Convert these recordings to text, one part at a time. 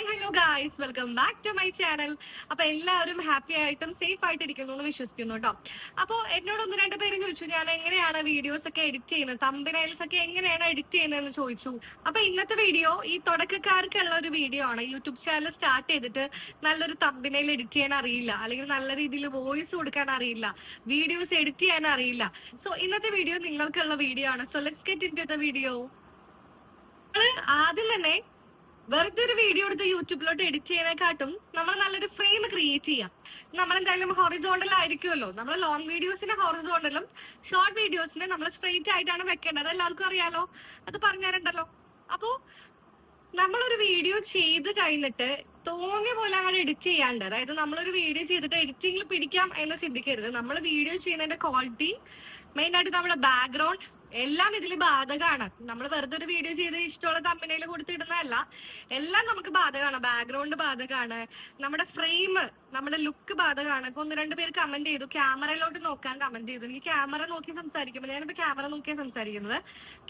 Hi hello guys. Welcome back to my channel. അപ്പൊ എല്ലാവരും happy ആയിട്ടും സേഫ് ആയിട്ട് ഇരിക്കുന്നു എന്ന് വിശ്വസിക്കുന്നു കേട്ടോ. അപ്പൊ എന്നോട് ഒന്ന് രണ്ട് പേര് ചോദിച്ചു ഞാൻ എങ്ങനെയാണ് വീഡിയോസ് ഒക്കെ എഡിറ്റ് ചെയ്യുന്നത്? തമ്പിനൈൽസ് ഒക്കെ എങ്ങനെയാണ് എഡിറ്റ് ചെയ്യുന്നതെന്ന് ചോദിച്ചു. അപ്പൊ ഇന്നത്തെ വീഡിയോ ഈ തുടക്കക്കാർക്കുള്ള ഒരു വീഡിയോ ആണ്. യൂട്യൂബ് ചാനൽ സ്റ്റാർട്ട് ചെയ്തിട്ട് നല്ലൊരു തമ്പിനൈൽ എഡിറ്റ് ചെയ്യാൻ അറിയില്ല. അല്ലെങ്കിൽ നല്ല രീതിയിൽ വോയിസ് കൊടുക്കാൻ അറിയില്ല. വീഡിയോസ് എഡിറ്റ് ചെയ്യാൻ അറിയില്ല. സോ ഇന്നത്തെ വീഡിയോ നിങ്ങൾക്കുള്ള വീഡിയോ ആണ്. So let's get into the video ആദ്യം തന്നെ വെറുതെ ഒരു വീഡിയോ എടുത്ത് യൂട്യൂബിലോട്ട് എഡിറ്റ് ചെയ്യുന്നതിനെക്കാട്ടും നമ്മൾ നല്ലൊരു ഫ്രെയിം ക്രിയേറ്റ് ചെയ്യാം. നമ്മൾ എന്തായാലും ഹൊറിസോണ്ടൽ ആയിരിക്കുമല്ലോ നമ്മൾ ലോങ് വീഡിയോസിന് ഹൊറിസോണ്ടലും ഷോർട്ട് വീഡിയോസിന് നമ്മൾ സ്ട്രെയിറ്റ് ആയിട്ടാണ് വെക്കേണ്ടത്. എല്ലാവർക്കും അറിയാലോ? അത് പറഞ്ഞുതരണ്ടല്ലോ അപ്പോ നമ്മളൊരു വീഡിയോ ചെയ്ത് കഴിഞ്ഞിട്ട് തോന്നിയ പോലെ അങ്ങനെ എഡിറ്റ് ചെയ്യാണ്ട് അതായത് നമ്മളൊരു വീഡിയോ ചെയ്തിട്ട് എഡിറ്റിംഗിൽ പിടിക്കാം എന്ന് ചിന്തിക്കരുത്. നമ്മൾ വീഡിയോ ചെയ്യുന്നതിന്റെ ക്വാളിറ്റി മെയിൻ ആയിട്ട് നമ്മുടെ ബാക്ക്ഗ്രൗണ്ട് എല്ലാം ഇതിൽ ബാധകമാണ് നമ്മൾ വെറുതെ ഒരു വീഡിയോ ചെയ്ത് ഇഷ്ടമുള്ള തമ്മിനയിൽ കൊടുത്തിടുന്നതല്ല. എല്ലാം നമുക്ക് ബാധകമാണ് ബാക്ക്ഗ്രൗണ്ട് ബാധകമാണ് നമ്മുടെ ഫ്രെയിം നമ്മുടെ ലുക്ക് ബാധകമാണ് ഇപ്പൊ ഒന്ന് രണ്ട് പേര് കമന്റ് ചെയ്തു. ക്യാമറയിലോട്ട് നോക്കാൻ കമന്റ് ചെയ്തു. എനിക്ക് ക്യാമറ നോക്കി സംസാരിക്കുമ്പോൾ ഞാനിപ്പോ ക്യാമറ നോക്കിയാണ് സംസാരിക്കുന്നത്.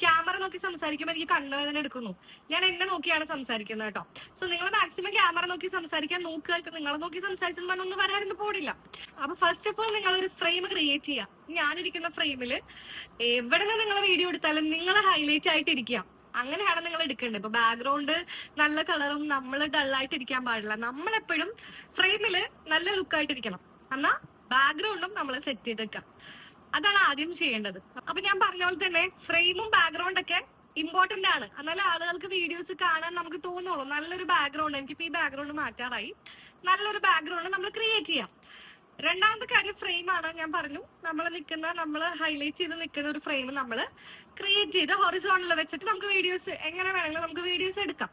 ക്യാമറ നോക്കി സംസാരിക്കുമ്പോൾ എനിക്ക് കണ്ണുവേദന എടുക്കുന്നു. ഞാൻ എന്നെ നോക്കിയാണ് സംസാരിക്കുന്നത് കേട്ടോ. സോ നിങ്ങൾ മാക്സിമം ക്യാമറ നോക്കി സംസാരിക്കാൻ നോക്കുക. ഇപ്പൊ നിങ്ങളെ നോക്കി സംസാരിച്ചത് പറഞ്ഞൊന്നും വരാനൊന്നും പോടില്ല അപ്പൊ ഫസ്റ്റ് ഓഫ് ഓൾ നിങ്ങൾ ഒരു ഫ്രെയിം ക്രിയേറ്റ് ചെയ്യുക ഞാനിരിക്കുന്ന ഫ്രെയിമിൽ എവിടെ നിന്ന് നിങ്ങൾ വീഡിയോ എടുത്താലും നിങ്ങൾ ഹൈലൈറ്റ് ആയിട്ട് ഇരിക്കാം അങ്ങനെയാണ് നിങ്ങൾ എടുക്കേണ്ടത്. ഇപ്പൊ ബാക്ക്ഗ്രൗണ്ട് നല്ല കളറും നമ്മൾ ഡള്ളായിട്ട് ഇരിക്കാൻ പാടില്ല. നമ്മളെപ്പോഴും ഫ്രെയിമിൽ നല്ല ലുക്കായിട്ട് ഇരിക്കണം എന്നാ ബാക്ക്ഗ്രൗണ്ടും നമ്മൾ സെറ്റ് ചെയ്തെടുക്കാം അതാണ് ആദ്യം ചെയ്യേണ്ടത്. അപ്പൊ ഞാൻ പറഞ്ഞ പോലെ തന്നെ ഫ്രെയിമും ബാക്ക്ഗ്രൗണ്ട് ഒക്കെ ഇമ്പോർട്ടന്റ് ആണ്. എന്നാലും ആളുകൾക്ക് വീഡിയോസ് കാണാൻ നമുക്ക് തോന്നുള്ളൂ. നല്ലൊരു ബാക്ക്ഗ്രൗണ്ട് എനിക്കിപ്പോ ഈ ബാക്ക്ഗ്രൗണ്ട് മാറ്റാറായി. നല്ലൊരു ബാക്ക്ഗ്രൗണ്ട് നമ്മൾ ക്രിയേറ്റ് ചെയ്യാം. രണ്ടാമത്തെ കാര്യം ഫ്രെയിം ആണ് ഞാൻ പറഞ്ഞു. നമ്മൾ നിൽക്കുന്ന നമ്മൾ ഹൈലൈറ്റ് ചെയ്ത് നിൽക്കുന്ന ഒരു ഫ്രെയിം നമ്മൾ ക്രിയേറ്റ് ചെയ്ത് ഹൊറിസോണിൽ വെച്ചിട്ട് നമുക്ക് വീഡിയോസ് എങ്ങനെ വേണമെങ്കിലും നമുക്ക് വീഡിയോസ് എടുക്കാം.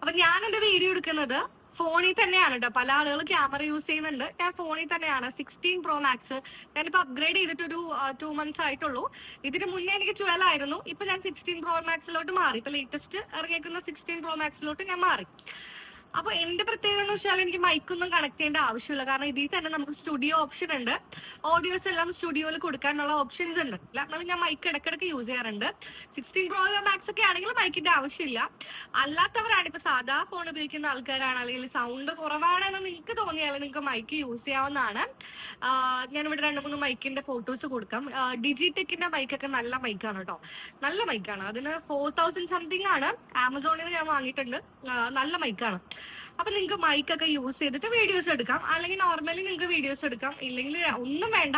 അപ്പൊ ഞാൻ എന്റെ വീഡിയോ എടുക്കുന്നത് ഫോണിൽ തന്നെയാണ് കേട്ടോ പല ആളുകൾ ക്യാമറ യൂസ് ചെയ്യുന്നുണ്ട്. ഞാൻ ഫോണിൽ തന്നെയാണ്. സിക്സ്റ്റീൻ പ്രോ മാക്സ് ഞാനിപ്പോ അപ്ഗ്രേഡ് ചെയ്തിട്ട് ഒരു ടു മന്ത്സ് ആയിട്ടുള്ളൂ. ഇതിന് മുന്നേ എനിക്ക് ട്വൽവ് ആയിരുന്നു. ഇപ്പൊ ഞാൻ സിക്സ്റ്റീൻ പ്രോ മാക്സിലോട്ട് മാറി. ഇപ്പൊ ലേറ്റസ്റ്റ് ഇറങ്ങിയേക്കുന്ന സിക്സ്റ്റീൻ പ്രോ മാക്സിലോട്ട് ഞാൻ മാറി. അപ്പൊ എന്റെ പ്രത്യേകത എന്ന് വെച്ചാൽ എനിക്ക് മൈക്കൊന്നും കണക്ട് ചെയ്യേണ്ട ആവശ്യമില്ല. കാരണം ഇതിൽ തന്നെ നമുക്ക് സ്റ്റുഡിയോ ഓപ്ഷൻ ഉണ്ട്. ഓഡിയോസ് എല്ലാം സ്റ്റുഡിയോയിൽ കൊടുക്കാനുള്ള ഓപ്ഷൻസ് ഉണ്ട്. എന്നാലും ഞാൻ മൈക്ക് ഇടയ്ക്കിടയ്ക്ക് യൂസ് ചെയ്യാറുണ്ട്. സിക്സ്റ്റീൻ പ്രോ മാക്സ് ഒക്കെ ആണെങ്കിൽ മൈക്കിന്റെ ആവശ്യമില്ല. അല്ലാത്തവരാണ് ഇപ്പൊ സാധാ ഫോൺ ഉപയോഗിക്കുന്ന ആൾക്കാരാണ്. അല്ലെങ്കിൽ സൗണ്ട് കുറവാണെന്ന് നിങ്ങൾക്ക് തോന്നിയാൽ നിങ്ങൾക്ക് മൈക്ക് യൂസ് ചെയ്യാവുന്നതാണ്. ഇവിടെ രണ്ട് മൂന്ന് മൈക്കിന്റെ ഫോട്ടോസ് കൊടുക്കാം. ഡിജിടെക്കിന്റെ മൈക്കൊക്കെ നല്ല മൈക്കാണ് കേട്ടോ. നല്ല മൈക്കാണ് അതിന് ഫോർ തൗസൻഡ് സംതിങ് ആണ്. ആമസോണിൽ നിന്ന് ഞാൻ വാങ്ങിയിട്ടുണ്ട്. നല്ല മൈക്കാണ് അപ്പൊ നിങ്ങൾക്ക് മൈക്കൊക്കെ യൂസ് ചെയ്തിട്ട് വീഡിയോസ് എടുക്കാം. അല്ലെങ്കിൽ നോർമലി നിങ്ങൾക്ക് വീഡിയോസ് എടുക്കാം. ഇല്ലെങ്കിൽ ഒന്നും വേണ്ട.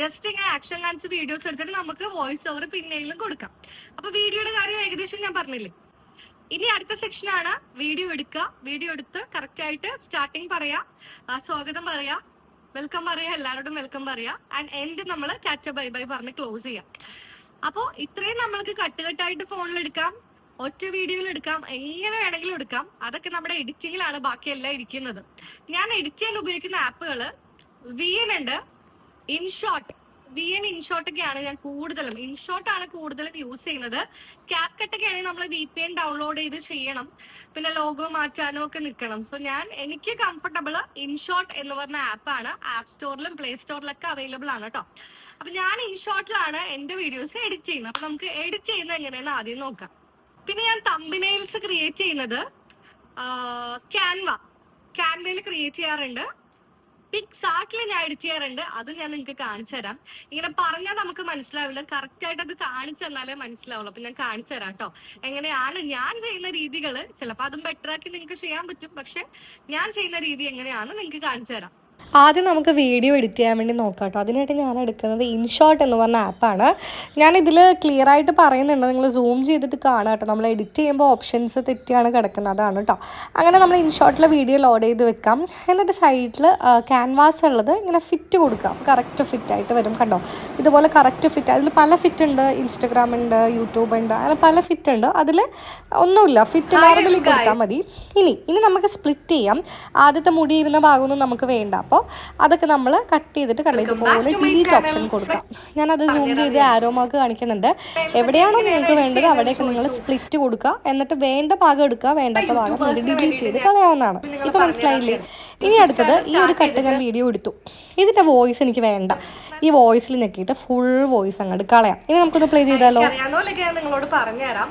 ജസ്റ്റ് ഇങ്ങനെ ആക്ഷൻ കാണിച്ച് വീഡിയോസ് എടുത്തിട്ട് നമുക്ക് വോയിസ് ഓവർ പിന്നെയും കൊടുക്കാം. അപ്പൊ വീഡിയോയുടെ കാര്യം ഏകദേശം ഞാൻ പറഞ്ഞില്ലേ? ഇനി അടുത്ത സെക്ഷനാണ് വീഡിയോ എടുക്കുക. വീഡിയോ എടുത്ത് കറക്റ്റ് ആയിട്ട് സ്റ്റാർട്ടിങ് പറയാ. സ്വാഗതം പറയാ. വെൽക്കം പറയാ. എല്ലാവരോടും വെൽക്കം പറയാ. ആൻഡ് എൻഡ് നമ്മൾ ടാറ്റ ബൈ ബൈ പറഞ്ഞ് ക്ലോസ് ചെയ്യാം. അപ്പോ ഇത്രയും നമ്മൾക്ക് കട്ടുകട്ടായിട്ട് ഫോണിൽ എടുക്കാം. ഒറ്റ വീഡിയോയിൽ എടുക്കാം എങ്ങനെ വേണമെങ്കിലും എടുക്കാം. അതൊക്കെ നമ്മുടെ എഡിറ്റിംഗിലാണ് ബാക്കിയെല്ലാം ഇരിക്കുന്നത്. ഞാൻ എഡിറ്റ് ചെയ്യാൻ ഉപയോഗിക്കുന്ന ആപ്പുകൾ വി എൻ ഉണ്ട്. ഇൻഷോട്ട് വി എൻ ഇൻഷോട്ട് ഒക്കെയാണ് ഞാൻ കൂടുതലും ഇൻഷോട്ട് ആണ് കൂടുതലും യൂസ് ചെയ്യുന്നത്. ക്യാപ് കട്ടൊക്കെ ആണെങ്കിൽ നമ്മൾ വി പി എൻ ഡൗൺലോഡ് ചെയ്ത് ചെയ്യണം. പിന്നെ ലോഗോ മാറ്റാനും ഒക്കെ നിൽക്കണം. സോ ഞാൻ എനിക്ക് കംഫർട്ടബിൾ ഇൻഷോട്ട് എന്ന് പറഞ്ഞ ആപ്പാണ്. ആപ്പ് സ്റ്റോറിലും പ്ലേ സ്റ്റോറിലൊക്കെ അവൈലബിൾ ആണ് കേട്ടോ അപ്പൊ ഞാൻ ഇൻഷോട്ടിലാണ് എന്റെ വീഡിയോസ് എഡിറ്റ് ചെയ്യുന്നത്. അപ്പൊ നമുക്ക് എഡിറ്റ് ചെയ്യുന്നത് എങ്ങനെയാണെന്ന് ആദ്യം നോക്കാം. പിന്നെ ഞാൻ തമ്പിനെയിൽസ് ക്രിയേറ്റ് ചെയ്യുന്നത് ക്യാൻവ ക്യാൻവയിൽ ക്രിയേറ്റ് ചെയ്യാറുണ്ട്. പിക്സാർട്ടിൽ ഞാൻ എഡിറ്റ് ചെയ്യാറുണ്ട്. അത് ഞാൻ നിങ്ങൾക്ക് കാണിച്ചു തരാം. ഇങ്ങനെ പറഞ്ഞാൽ നമുക്ക് മനസ്സിലാവില്ല. കറക്റ്റ് ആയിട്ട് അത് കാണിച്ചു തന്നാലേ മനസ്സിലാവുള്ളൂ. അപ്പൊ ഞാൻ കാണിച്ചു തരാം കേട്ടോ എങ്ങനെയാണ് ഞാൻ ചെയ്യുന്ന രീതികൾ ചിലപ്പോൾ അതും ബെറ്റർ ആക്കി നിങ്ങൾക്ക് ചെയ്യാൻ പറ്റും. പക്ഷെ ഞാൻ ചെയ്യുന്ന രീതി എങ്ങനെയാണെന്ന് നിങ്ങൾക്ക് കാണിച്ചു തരാം. ആദ്യം നമുക്ക് വീഡിയോ എഡിറ്റ് ചെയ്യാൻ വേണ്ടി നോക്കാം കേട്ടോ അതിനായിട്ട് ഞാൻ എടുക്കുന്നത് ഇൻഷോട്ട് എന്ന് പറഞ്ഞ ആപ്പാണ് ഞാൻ ഇതിൽ ക്ലിയർ ആയിട്ട് പറയുന്നുണ്ട്. നിങ്ങൾ സൂം ചെയ്തിട്ട് കാണാം കേട്ടോ നമ്മൾ എഡിറ്റ് ചെയ്യുമ്പോൾ ഓപ്ഷൻസ് തെറ്റിയാണ് കിടക്കുന്നത്. അതാണ് കേട്ടോ അങ്ങനെ നമ്മൾ ഇൻഷോട്ടിലെ വീഡിയോ ലോഡ് ചെയ്ത് വെക്കാം. എന്നിട്ട് സൈഡിൽ ക്യാൻവാസ് ഉള്ളത് ഇങ്ങനെ ഫിറ്റ് കൊടുക്കാം. കറക്റ്റ് ഫിറ്റ് ആയിട്ട് വരും കണ്ടോ? ഇതുപോലെ കറക്റ്റ് ഫിറ്റ് അതിൽ പല ഫിറ്റ് ഉണ്ട്. ഇൻസ്റ്റഗ്രാം ഉണ്ട് യൂട്യൂബ് ഉണ്ട്. അങ്ങനെ പല ഫിറ്റ് ഉണ്ട്. അതിൽ ഒന്നുമില്ല. ഫിറ്റ് നോർമലി കൊടുത്താൽ മതി. ഇനി ഇനി നമുക്ക് സ്പ്ലിറ്റ് ചെയ്യാം. ആദ്യത്തെ മുടി ഇരുന്ന ഭാഗമൊന്നും നമുക്ക് വേണ്ട. അപ്പോൾ അതൊക്കെ നമ്മൾ കട്ട് ചെയ്തിട്ട് കണ്ട ഇതുപോലെ ഡിലീറ്റ് ഓപ്ഷൻ കൊടുക്കാം. ഞാനത് സൂം ചെയ്ത് ആരോ മാർക്ക് കാണിക്കുന്നുണ്ട്. എവിടെയാണോ നിങ്ങൾക്ക് വേണ്ടത് അവിടെയൊക്കെ നിങ്ങൾ സ്പ്ലിറ്റ് കൊടുക്കുക. എന്നിട്ട് വേണ്ട ഭാഗം എടുക്കുക വേണ്ടാത്ത ഭാഗം ഡിലീറ്റ് ചെയ്ത് കളയാവുന്നതാണ്. ഇപ്പം മനസ്സിലായില്ലേ? ഇനി അടുത്തത് ഈ ഒരു കട്ട് ഞാൻ വീഡിയോ എടുത്തു. ഇതിന്റെ വോയിസ് എനിക്ക് വേണ്ട. ഈ വോയിസിൽ നിൽക്കിയിട്ട് ഫുൾ വോയിസ് അങ്ങോട്ട് കളയാം. ഇനി നമുക്കൊന്ന് പ്ലേ ചെയ്താലോ? നിങ്ങളോട് പറഞ്ഞുതരാം.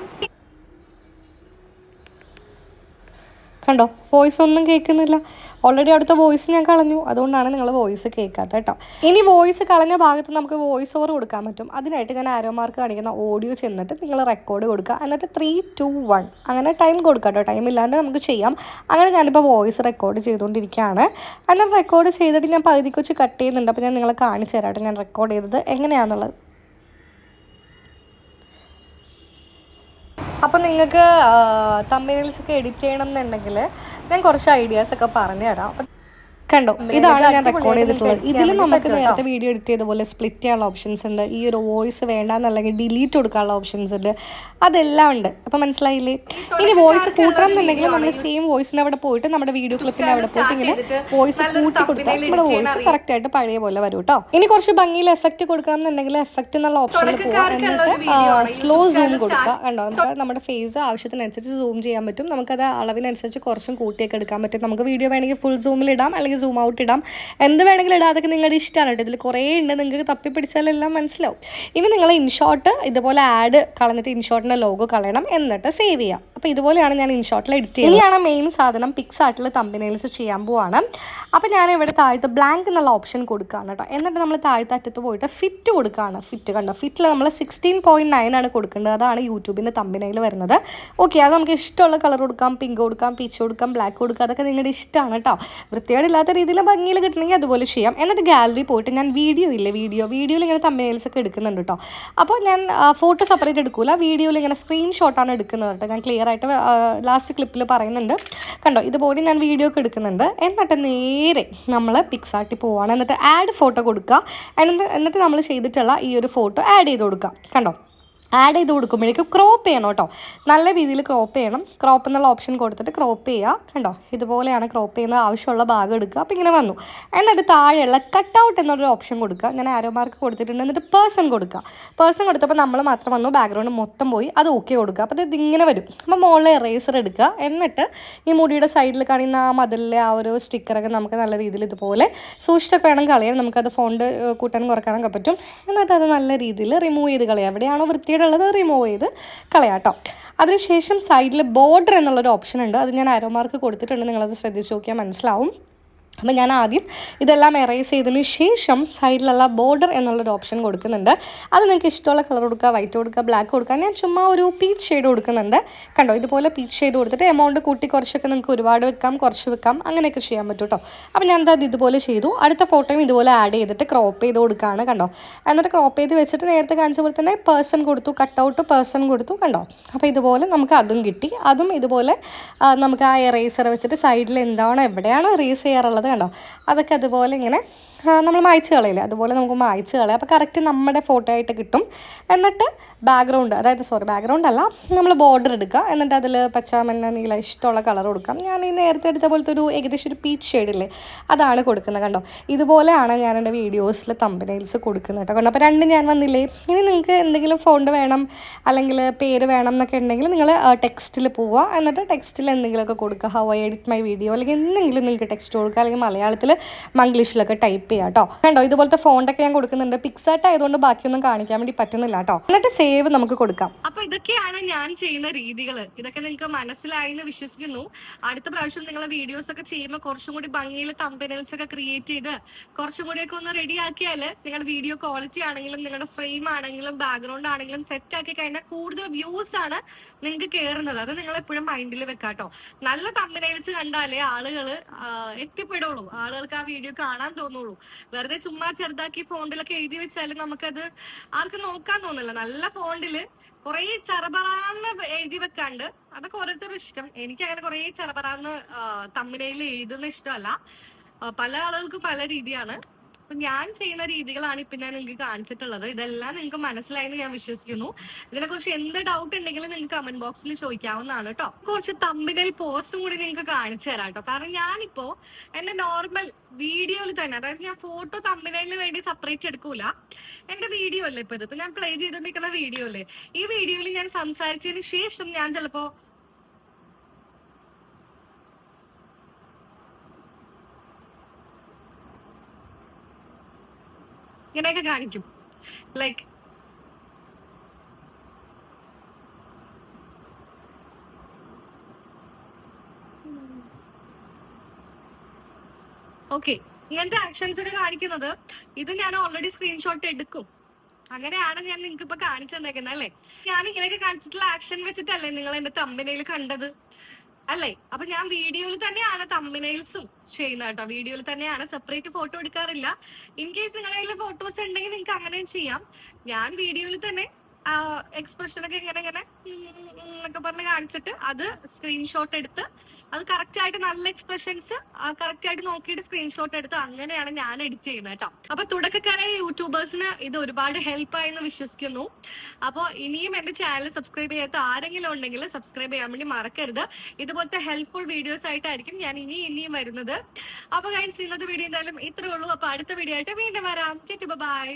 കണ്ടോ? വോയിസ് ഒന്നും കേൾക്കുന്നില്ല. ഓൾറെഡി അടുത്ത വോയിസ് ഞാൻ കളഞ്ഞു. അതുകൊണ്ടാണ് നിങ്ങൾ വോയിസ് കേൾക്കാത്ത കേട്ടോ. ഇനി വോയിസ് കളഞ്ഞ ഭാഗത്ത് നമുക്ക് വോയിസ് ഓവർ കൊടുക്കാൻ പറ്റും. അതിനായിട്ട് ഞാൻ ആരോ മാർക്ക് കാണിക്കുന്ന ഓഡിയോ ചെന്നിട്ട് നിങ്ങൾ റെക്കോർഡ് കൊടുക്കുക. എന്നിട്ട് ത്രീ ടു വൺ അങ്ങനെ ടൈം കൊടുക്കുക കേട്ടോ. ടൈം ഇല്ലാണ്ട് നമുക്ക് ചെയ്യാം. അങ്ങനെ ഞാനിപ്പോൾ വോയിസ് റെക്കോർഡ് ചെയ്തുകൊണ്ടിരിക്കുകയാണ്. അങ്ങനെ റെക്കോർഡ് ചെയ്തിട്ട് ഞാൻ പകുതിക്ക് വെച്ച് കട്ട് ചെയ്യുന്നുണ്ട്. അപ്പോൾ ഞാൻ നിങ്ങളെ കാണിച്ചു തരാം ഞാൻ റെക്കോർഡ് ചെയ്തത് എങ്ങനെയാണെന്നുള്ളത് അപ്പോൾ നിങ്ങൾക്ക് തമ്മിൽസ് ഒക്കെ എഡിറ്റ് ചെയ്യണം എന്നുണ്ടെങ്കിൽ ഞാൻ കുറച്ച് ഐഡിയാസ് ഒക്കെ പറഞ്ഞു തരാം അപ്പം കണ്ടോ? ഇതാണ് ഞാൻ റെക്കോർഡ് ചെയ്തിട്ടുള്ളത്. ഇതിൽ നമുക്ക് നേരത്തെ വീഡിയോ എഡിറ്റ് ചെയ്ത പോലെ സ്പ്ലിറ്റ് ചെയ്യാനുള്ള ഓപ്ഷൻസ് ഉണ്ട്. ഈ ഒരു വോയിസ് വേണ്ടാന്നല്ലെങ്കിൽ ഡിലീറ്റ് കൊടുക്കാനുള്ള ഓപ്ഷൻസ് ഉണ്ട്. അതെല്ലാം ഉണ്ട്. അപ്പം മനസ്സിലായില്ലേ? ഇനി വോയിസ് കൂട്ടണം എന്നുണ്ടെങ്കിൽ നമ്മൾ സെയിം വോയിസിന് അവിടെ പോയിട്ട് നമ്മുടെ വീഡിയോ ക്ലിപ്പിന്റെ അവിടെ പോയിട്ട് ഇങ്ങനെ വോയിസ് കൂട്ടി കൊടുത്താൽ നമ്മുടെ വോയിസ് കറക്റ്റ് ആയിട്ട് പഴയ പോലെ വരും കേട്ടോ. ഇനി കുറച്ച് ഭംഗിയിൽ എഫക്റ്റ് കൊടുക്കണം എന്നുണ്ടെങ്കിൽ എഫക്റ്റ് എന്നുള്ള ഓപ്ഷനിൽ പോകാം എന്നിട്ട് സ്ലോ സൂം കൊടുക്കുക കണ്ടോ? നമുക്ക് നമ്മുടെ ഫേസ് ആവശ്യത്തിനനുസരിച്ച് സൂം ചെയ്യാൻ പറ്റും. നമുക്കത് അളവിനനുസരിച്ച് കുറച്ചും കൂട്ടിയൊക്കെ എടുക്കാൻ പറ്റും. നമുക്ക് വീഡിയോ വേണമെങ്കിൽ ഫുൾ സൂമിൽ ഇടാം. അല്ലെങ്കിൽ സൂം ഔട്ട് ഇടാം. എന്ത് വേണമെങ്കിലും ഇടാം. അതൊക്കെ നിങ്ങളുടെ ഇഷ്ടമാണ് കേട്ടോ. ഇതിൽ കുറേ ഉണ്ട്. നിങ്ങൾക്ക് തപ്പി പിടിച്ചാലെല്ലാം മനസ്സിലാവും. ഇനി നിങ്ങൾ ഇൻഷോട്ട് ഇതുപോലെ ആഡ് കളഞ്ഞിട്ട് ഇൻഷോട്ടിന്റെ ലോഗോ കളയണം. എന്നിട്ട് സേവ് ചെയ്യാം. അപ്പോൾ ഇതുപോലെയാണ് ഞാൻ ഇൻഷോട്ടിൽ എഡിറ്റ് ചെയ്യുന്നത്. ഇനിയാണ് മെയിൻ സാധനം പിക്സ് ആർട്ടിൽ തമ്പിനേൽസ് ചെയ്യാൻ പോവാണ്. അപ്പോൾ ഞാൻ ഇവിടെ താഴത്ത് ബ്ലാങ്ക് എന്നുള്ള ഓപ്ഷൻ കൊടുക്കുകയാണ് കേട്ടോ. എന്നിട്ട് നമ്മൾ താഴത്തെ അറ്റത്ത് പോയിട്ട് ഫിറ്റ് കൊടുക്കുകയാണ്. ഫിറ്റ് കണ്ടോ? ഫിറ്റിൽ നമ്മൾ സിക്സ്റ്റീൻ പോയിന്റ് നയൻ ആണ് കൊടുക്കേണ്ടത്. അതാണ് യൂട്യൂബിന്റെ തമ്പിനയിൽ വരുന്നത്. ഓക്കെ അത് നമുക്ക് ഇഷ്ടമുള്ള കളർ കൊടുക്കാം. പിങ്ക് കൊടുക്കാം പീച്ച് കൊടുക്കാം ബ്ലാക്ക് കൊടുക്കാം. അതൊക്കെ നിങ്ങളുടെ ഇഷ്ടമാണ് കേട്ടോ. വൃത്തിയോടില്ലാത്ത രീതിയിൽ ഭംഗിയിൽ കിട്ടണമെങ്കിൽ അതുപോലെ ചെയ്യാം. എന്നിട്ട് ഗാലറി പോയിട്ട് ഞാൻ വീഡിയോ ഇല്ലേ വീഡിയോ വീഡിയോയിൽ ഇങ്ങനെ തമ്മിൽസ് ഒക്കെ എടുക്കുന്നുണ്ട് കേട്ടോ അപ്പോൾ ഞാൻ ഫോട്ടോ സെപ്പറേറ്റ് എടുക്കില്ല വീഡിയോയിൽ ഇങ്ങനെ സ്ക്രീൻഷോട്ടാണ് എടുക്കുന്നത് കേട്ടോ ഞാൻ ക്ലിയർ ആയിട്ട് ലാസ്റ്റ് ക്ലിപ്പിൽ പറയുന്നുണ്ട്. കണ്ടോ? ഇതുപോലെ ഞാൻ വീഡിയോ ഒക്കെ എടുക്കുന്നുണ്ട്. എന്നിട്ട് നേരെ നമ്മൾ പിക്സാട്ടി പോവാണ്. എന്നിട്ട് ആഡ് ഫോട്ടോ കൊടുക്കുക. എന്നിട്ട് നമ്മൾ ചെയ്തിട്ടുള്ള ഈ ഒരു ഫോട്ടോ ആഡ് ചെയ്ത് കൊടുക്കുക. കണ്ടോ? ആഡ് ചെയ്ത് കൊടുക്കുമ്പോഴേക്കും ക്രോപ്പ് ചെയ്യണം കേട്ടോ. നല്ല രീതിയിൽ ക്രോപ്പ് ചെയ്യണം. ക്രോപ്പ് എന്നുള്ള ഓപ്ഷൻ കൊടുത്തിട്ട് ക്രോപ്പ് ചെയ്യുക. കണ്ടോ? ഇതുപോലെയാണ് ക്രോപ്പ് ചെയ്യുന്നത് ആവശ്യമുള്ള ഭാഗം എടുക്കുക. അപ്പോൾ ഇങ്ങനെ വന്നു. എന്നിട്ട് താഴെയുള്ള കട്ട് ഔട്ട് എന്നൊരു ഓപ്ഷൻ കൊടുക്കുക. ഞാൻ ആരോ മാർക്ക് കൊടുത്തിട്ടുണ്ട്. എന്നിട്ട് പേഴ്സൺ കൊടുക്കുക. പേഴ്സൺ കൊടുത്തപ്പോൾ നമ്മൾ മാത്രം വന്നു. ബാക്ക്ഗ്രൗണ്ട് മൊത്തം പോയി. അത് ഓക്കെ കൊടുക്കുക. അപ്പോൾ ഇത് ഇങ്ങനെ വരും. അപ്പോൾ മുകളിൽ എറേസർ എടുക്കുക. എന്നിട്ട് ഈ മുടിയുടെ സൈഡിൽ കാണുന്ന ആ മതിലിലെ ആ ഒരു സ്റ്റിക്കറൊക്കെ നമുക്ക് നല്ല രീതിയിൽ ഇതുപോലെ സൂക്ഷിച്ചൊക്കെ വേണം കളയാൻ. നമുക്കത് ഫോണ്ട് കൂട്ടാനും കുറക്കാനൊക്കെ പറ്റും. എന്നിട്ട് അത് നല്ല രീതിയിൽ റിമൂവ് ചെയ്ത് കളയാം എവിടെയാണോ വൃത്തിയുടെ ഉള്ളത് റിമൂവ് ചെയ്ത് കളയാട്ടോ. അതിനുശേഷം സൈഡിൽ ബോർഡർ എന്നുള്ളൊരു ഓപ്ഷൻ ഉണ്ട്. അത് ഞാൻ ആരോ മാർക്ക് കൊടുത്തിട്ടുണ്ട്. നിങ്ങളത് ശ്രദ്ധിച്ച് നോക്കിയാൽ മനസ്സിലാവും. അപ്പം ഞാൻ ആദ്യം ഇതെല്ലാം എറേസ് ചെയ്തതിന് ശേഷം സൈഡിലുള്ള ബോർഡർ എന്നുള്ളൊരു ഓപ്ഷൻ കൊടുക്കുന്നുണ്ട്. അത് നിങ്ങൾക്ക് ഇഷ്ടമുള്ള കളർ കൊടുക്കുക വൈറ്റ് കൊടുക്കുക ബ്ലാക്ക് കൊടുക്കുക. ഞാൻ ചുമ്മാ ഒരു പീച്ച് ഷെയ്ഡ് കൊടുക്കുന്നുണ്ട്. കണ്ടോ ഇതുപോലെ പീച്ച് ഷെയ്ഡ് കൊടുത്തിട്ട് എമൗണ്ട് കൂട്ടി കുറച്ചൊക്കെ നിങ്ങൾക്ക് ഒരുപാട് വെക്കാം കുറച്ച് വെക്കാം അങ്ങനെയൊക്കെ ചെയ്യാൻ പറ്റും കേട്ടോ അപ്പം ഞാൻ അത് ഇതുപോലെ ചെയ്തു. അടുത്ത ഫോട്ടോയും ഇതുപോലെ ആഡ് ചെയ്തിട്ട് ക്രോപ്പ് ചെയ്ത് കൊടുക്കുകയാണ് കണ്ടോ. എന്നിട്ട് ക്രോപ്പ് ചെയ്ത് വെച്ചിട്ട് നേരത്തെ കാണിച്ച പോലെ തന്നെ പേഴ്സൺ കൊടുത്തു കട്ട് ഔട്ട് പേഴ്സൺ കൊടുത്തു കണ്ടോ. അപ്പോൾ ഇതുപോലെ നമുക്ക് അതും കിട്ടി. അതും ഇതുപോലെ നമുക്ക് ആ എറേസർ വെച്ചിട്ട് സൈഡിൽ എന്താണോ എവിടെയാണോ എറേസ് ചെയ്യാറുള്ളത് കണ്ടോ അതൊക്കെ അതുപോലെ ഇങ്ങനെ നമ്മൾ മായ്ച്ച് കളയില്ലേ? അതുപോലെ നമുക്ക് മായ്ച്ച് കളയാം. അപ്പോൾ കറക്റ്റ് നമ്മുടെ ഫോട്ടോ ആയിട്ട് കിട്ടും. എന്നിട്ട് ബാക്ക്ഗ്രൗണ്ട് അതായത് സോറി ബാക്ക്ഗ്രൗണ്ട് അല്ല നമ്മൾ ബോർഡർ എടുക്കുക. എന്നിട്ട് അതിൽ പച്ച മഞ്ഞ നീല ഇഷ്ടമുള്ള കളർ കൊടുക്കാം. ഞാൻ ഈ നേരത്തെ എടുത്ത പോലത്തെ ഒരു ഏകദേശം ഒരു പീച്ച് ഷെയ്ഡില്ലേ അതാണ് കൊടുക്കുന്നത് കണ്ടോ. ഇതുപോലെയാണ് ഞാൻ എന്റെ വീഡിയോസിൽ തമ്പനെയിൽസ് കൊടുക്കുന്നത് കേട്ടോ അപ്പോൾ രണ്ടും ഞാൻ വന്നില്ലേ. ഇനി നിങ്ങൾക്ക് എന്തെങ്കിലും ഫോണ്ട് വേണം അല്ലെങ്കിൽ പേര് വേണം എന്നൊക്കെ ഉണ്ടെങ്കിൽ നിങ്ങൾ ടെക്സ്റ്റിൽ പോവുക. എന്നിട്ട് ടെക്സ്റ്റിൽ എന്തെങ്കിലുമൊക്കെ കൊടുക്കുക. How I edit my video അല്ലെങ്കിൽ എന്തെങ്കിലും നിങ്ങൾക്ക് ടെക്സ്റ്റ് കൊടുക്കുക അല്ലെങ്കിൽ മലയാളത്തിൽ മംഗ്ലീഷിലൊക്കെ ടൈപ്പ് ചെയ്യാം കേട്ടോ. കണ്ടോ ഇതുപോലത്തെ ഫോണ്ടൊക്കെ ഞാൻ കൊടുക്കുന്നുണ്ട്. പിക്സായിട്ട് ആയതുകൊണ്ട് ബാക്കിയൊന്നും കാണിക്കാൻ വേണ്ടി പറ്റുന്നില്ല കേട്ടോ. എന്നിട്ട് സേവ് നമുക്ക് കൊടുക്കാം. അപ്പൊ ഇതൊക്കെയാണ് ഞാൻ ചെയ്യുന്ന രീതികൾ ഇതൊക്കെ നിങ്ങൾക്ക് മനസ്സിലായി എന്ന് വിശ്വസിക്കുന്നു. അടുത്ത പ്രാവശ്യം നിങ്ങൾ വീഡിയോസ് ഒക്കെ ചെയ്യുമ്പോൾ കുറച്ചും കൂടി ഭംഗിയിൽ തമ്പനൽസ് ഒക്കെ ക്രിയേറ്റ് ചെയ്ത് കുറച്ചും കൂടിയൊക്കെ ഒന്ന് റെഡി ആക്കിയാൽ നിങ്ങളുടെ വീഡിയോ ക്വാളിറ്റി ആണെങ്കിലും നിങ്ങളുടെ ഫ്രെയിം ആണെങ്കിലും ബാക്ക്ഗ്രൗണ്ട് ആണെങ്കിലും സെറ്റ് ആക്കി കഴിഞ്ഞാൽ കൂടുതൽ വ്യൂസ് ആണ് നിങ്ങൾക്ക് കേറുന്നത്. അത് നിങ്ങൾ എപ്പോഴും മൈൻഡിൽ വെക്കാട്ടോ നല്ല തമ്പനൽസ് കണ്ടാലേ ആളുകൾ എത്തിപ്പെടുള്ളൂ ആളുകൾക്ക് ആ വീഡിയോ കാണാൻ തോന്നുള്ളൂ. വെറുതെ ചുമ്മാ ചെറുതാക്കി ഫോണ്ടിലൊക്കെ എഴുതി വെച്ചാൽ നമുക്കത് ആർക്കും നോക്കാൻ തോന്നില്ല. നല്ല ഫോണ്ടിൽ കുറെ ചറപറാന്ന് എഴുതി വെക്കാണ്ട് അതൊക്കെ ഓരോരുത്തരുടെ ഇഷ്ടം. എനിക്ക് അങ്ങനെ കുറെ ചറപറാന്ന് തമ്മിലയിൽ എഴുതുന്ന ഇഷ്ടമല്ല. പല ആളുകൾക്കും പല രീതിയാണ്. അപ്പൊ ഞാൻ ചെയ്യുന്ന രീതികളാണ് ഇപ്പൊ ഞാൻ നിങ്ങൾക്ക് കാണിച്ചിട്ടുള്ളത്. ഇതെല്ലാം നിങ്ങൾക്ക് മനസ്സിലായെന്ന് ഞാൻ വിശ്വസിക്കുന്നു. ഇതിനെക്കുറിച്ച് എന്ത് ഡൗട്ട് ഉണ്ടെങ്കിലും നിങ്ങൾക്ക് കമന്റ് ബോക്സിൽ ചോദിക്കാവുന്നതാണ് കേട്ടോ കുറച്ച് തമ്മിനൽ പോസ്റ്റും കൂടി നിങ്ങൾക്ക് കാണിച്ചു തരാം കേട്ടോ കാരണം ഞാനിപ്പോ എന്റെ നോർമൽ വീഡിയോയിൽ തന്നെ അതായത് ഞാൻ ഫോട്ടോ തമ്മിനലിന് വേണ്ടി സെപ്പറേറ്റ് എടുക്കൂല. എന്റെ വീഡിയോ അല്ലേ ഇപ്പൊ ഇത്? ഇപ്പൊ ഞാൻ പ്ലേ ചെയ്തോണ്ടിരിക്കുന്ന വീഡിയോ അല്ലേ? ഈ വീഡിയോയിൽ ഞാൻ സംസാരിച്ചതിന് ശേഷം ഞാൻ ചിലപ്പോ ഇങ്ങനെയൊക്കെ കാണിക്കും. ലൈക്ക് ഓക്കെ ഇങ്ങനത്തെ ആക്ഷൻസ് ഒക്കെ കാണിക്കുന്നത് ഇത് ഞാൻ ഓൾറെഡി സ്ക്രീൻഷോട്ട് എടുക്കും. അങ്ങനെയാണ് ഞാൻ നിങ്ങൾക്ക് ഇപ്പൊ കാണിച്ചു തന്നേക്കുന്നത് അല്ലേ? ഞാൻ ഇങ്ങനെയൊക്കെ കാണിച്ചിട്ടുള്ള ആക്ഷൻ വെച്ചിട്ടല്ലേ നിങ്ങൾ എന്റെ തമ്മിനയിൽ കണ്ടത്? അല്ലേ? അപ്പൊ ഞാൻ വീഡിയോയിൽ തന്നെയാണ് തമ്മിനൈൽസും ചെയ്യുന്നത് കേട്ടോ. വീഡിയോയിൽ തന്നെയാണ് സെപ്പറേറ്റ് ഫോട്ടോ എടുക്കാറില്ല. ഇൻ കേസ് നിങ്ങളുടെ കയ്യിൽ ഫോട്ടോസ് ഉണ്ടെങ്കിൽ നിങ്ങൾക്ക് അങ്ങനെയും ചെയ്യാം. ഞാൻ വീഡിയോയിൽ തന്നെ എക്സ്പ്രഷൻ ഒക്കെ ഇങ്ങനെ ഇങ്ങനെ എന്നൊക്കെ പറഞ്ഞ് കാണിച്ചിട്ട് അത് സ്ക്രീൻഷോട്ട് എടുത്ത് അത് കറക്റ്റ് ആയിട്ട് നല്ല എക്സ്പ്രഷൻസ് കറക്റ്റ് ആയിട്ട് നോക്കിയിട്ട് സ്ക്രീൻഷോട്ട് എടുത്ത് അങ്ങനെയാണ് ഞാൻ എഡിറ്റ് ചെയ്യുന്നത് കേട്ടോ. അപ്പൊ തുടക്കക്കാരായ യൂട്യൂബേഴ്സിന് ഇത് ഒരുപാട് ഹെൽപ്പ് എന്ന് വിശ്വസിക്കുന്നു. അപ്പോൾ ഇനിയും എന്റെ ചാനൽ സബ്സ്ക്രൈബ് ചെയ്യാത്ത ആരെങ്കിലും ഉണ്ടെങ്കിൽ സബ്സ്ക്രൈബ് ചെയ്യാൻ വേണ്ടി മറക്കരുത്. ഇതുപോലത്തെ ഹെൽപ്ഫുൾ വീഡിയോസ് ആയിട്ടായിരിക്കും ഞാൻ ഇനി ഇനിയും വരുന്നത്. അപ്പൊ ഗൈസ് ഇന്നത്തെ വീഡിയോ എന്തായാലും ഇത്രേ ഉള്ളൂ. അപ്പൊ അടുത്ത വീഡിയോ ആയിട്ട് വീണ്ടും വരാം. ചേച്ചി ബൈ